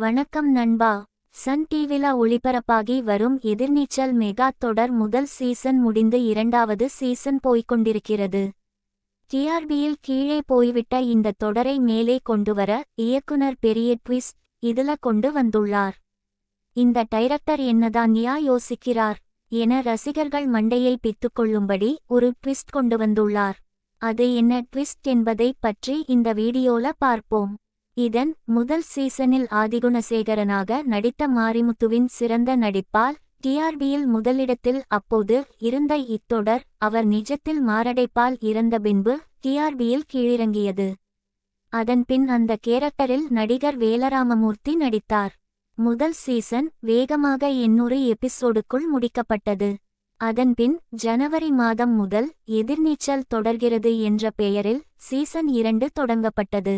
வணக்கம் நண்பா. சன் டிவில ஒளிபரப்பாகி வரும் எதிர்நீச்சல் மெகா தொடர் முதல் சீசன் முடிந்து இரண்டாவது சீசன் போய்கொண்டிருக்கிறது டிஆர்பியில் கீழே போய்விட்ட இந்த தொடரை மேலே கொண்டுவர இயக்குனர் பெரிய ட்விஸ்ட் இதுல கொண்டு வந்துள்ளார். இந்த டைரக்டர் என்னதான் யா யோசிக்கிறார் என ரசிகர்கள் மண்டையை பித்துக்கொள்ளும்படி ஒரு ட்விஸ்ட் கொண்டு வந்துள்ளார். அது என்ன ட்விஸ்ட் என்பதை பற்றி இந்த வீடியோல பார்ப்போம். இதன் முதல் சீசனில் ஆதிகுணசேகரனாக நடித்த மாரிமுத்துவின் சிறந்த நடிப்பால் டிஆர்பியில் முதலிடத்தில் அப்போது இருந்த இத்தொடர் அவர் நிஜத்தில் மாரடைப்பால் இறந்த பின்பு டிஆர்பியில் கீழிறங்கியது. அதன்பின் அந்த கேரக்டரில் நடிகர் வேலராமமூர்த்தி நடித்தார். முதல் சீசன் வேகமாக எண்ணூறு எபிசோடுக்குள் முடிக்கப்பட்டது. அதன்பின் ஜனவரி மாதம் முதல் எதிர்நீச்சல் தொடர்கிறது என்ற பெயரில் சீசன் இரண்டு தொடங்கப்பட்டது.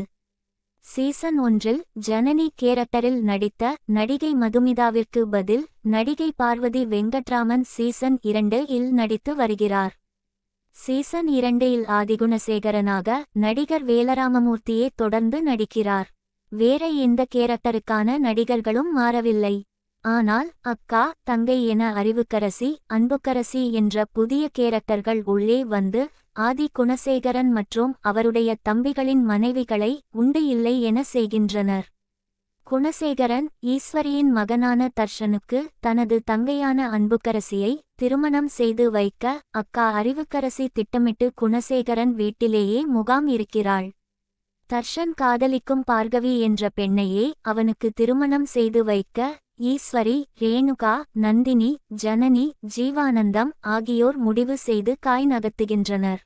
சீசன் ஒன்றில் ஜனனி கேரக்டரில் நடித்த நடிகை மதுமிதாவிற்கு பதில் நடிகை பார்வதி வெங்கட்ராமன் சீசன் இரண்டு இல் நடித்து வருகிறார். சீசன் இரண்டு இல் ஆதிகுணசேகரனாக நடிகர் வேலராமமூர்த்தியே தொடர்ந்து நடிக்கிறார். வேற எந்த கேரக்டருக்கான நடிகர்களும் மாறவில்லை. ஆனால் அக்கா தங்கை என அறிவுக்கரசி அன்புக்கரசி என்ற புதிய கேரக்டர்கள் உள்ளே வந்து ஆதி குணசேகரன் மற்றும் அவருடைய தம்பிகளின் மனைவிகளை உண்டு இல்லை என செய்கின்றனர். குணசேகரன் ஈஸ்வரியின் மகனான தர்ஷனுக்கு தனது தங்கையான அன்புக்கரசியை திருமணம் செய்து வைக்க அக்கா அறிவுக்கரசி திட்டமிட்டு குணசேகரன் வீட்டிலேயே முகாம் இருக்கிறாள். தர்ஷன் காதலிக்கும் பார்கவி என்ற பெண்ணையே அவனுக்கு திருமணம் செய்து வைக்க ஈஸ்வரி ரேணுகா நந்தினி ஜனனி ஜீவானந்தம் ஆகியோர் முடிவு செய்து காய் நகர்த்துகின்றனர்.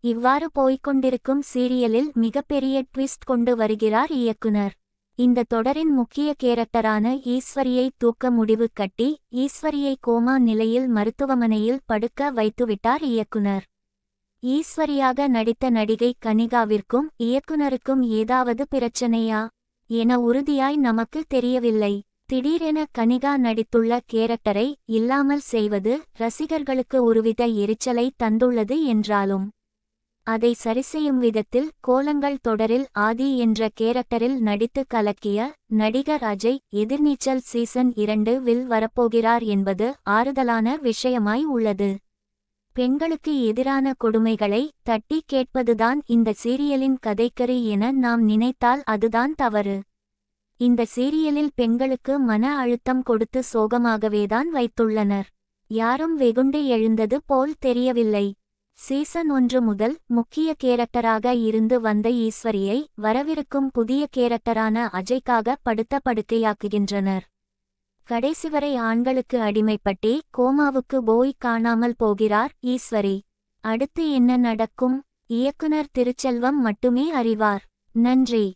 இவ்வாறு போய்க்கொண்டிருக்கும் சீரியலில் மிகப்பெரிய ட்விஸ்ட் கொண்டு வருகிறார் இயக்குனர். இந்த தொடரின் முக்கிய கேரக்டரான ஈஸ்வரியை தூக்க முடிவு கட்டி ஈஸ்வரியை கோமா நிலையில் மருத்துவமனையில் படுக்க வைத்துவிட்டார் இயக்குனர். ஈஸ்வரியாக நடித்த நடிகை கனிகாவிற்கும் இயக்குனருக்கும் ஏதாவது பிரச்சனையா? என உறுதியாய் நமக்கு தெரியவில்லை. திடீரென கனிகா நடித்துள்ள கேரக்டரை இல்லாமல் செய்வது ரசிகர்களுக்கு ஒருவித எரிச்சலை தந்துள்ளது என்றாலும் அதை சரிசெய்யும் விதத்தில் கோலங்கள் தொடரில் ஆதி என்ற கேரக்டரில் நடித்து கலக்கிய நடிகர் அஜய் எதிர்நீச்சல் சீசன் இரண்டு வில் வரப்போகிறார் என்பது ஆறுதலான விஷயமாய் உள்ளது. பெண்களுக்கு எதிரான கொடுமைகளை தட்டி கேட்பதுதான் இந்த சீரியலின் கதைக்கரு என நாம் நினைத்தால் அதுதான் தவறு. இந்த சீரியலில் பெண்களுக்கு மன அழுத்தம் கொடுத்து சோகமாகவேதான் வைத்துள்ளனர். யாரும் வெகுண்டு எழுந்தது போல் தெரியவில்லை. சீசன் ஒன்று முதல் முக்கிய கேரக்டராக இருந்து வந்த ஈஸ்வரியை வரவிருக்கும் புதிய கேரக்டரான அஜய்க்காக படுத்த படுக்கையாக்குகின்றனர் கடைசி வரை ஆண்களுக்கு அடிமைப்பட்டே கோமாவுக்கு போய் காணாமல் போகிறார் ஈஸ்வரி. அடுத்து என்ன நடக்கும்? இயக்குனர் திருச்செல்வம் மட்டுமே அறிவார். நன்றி.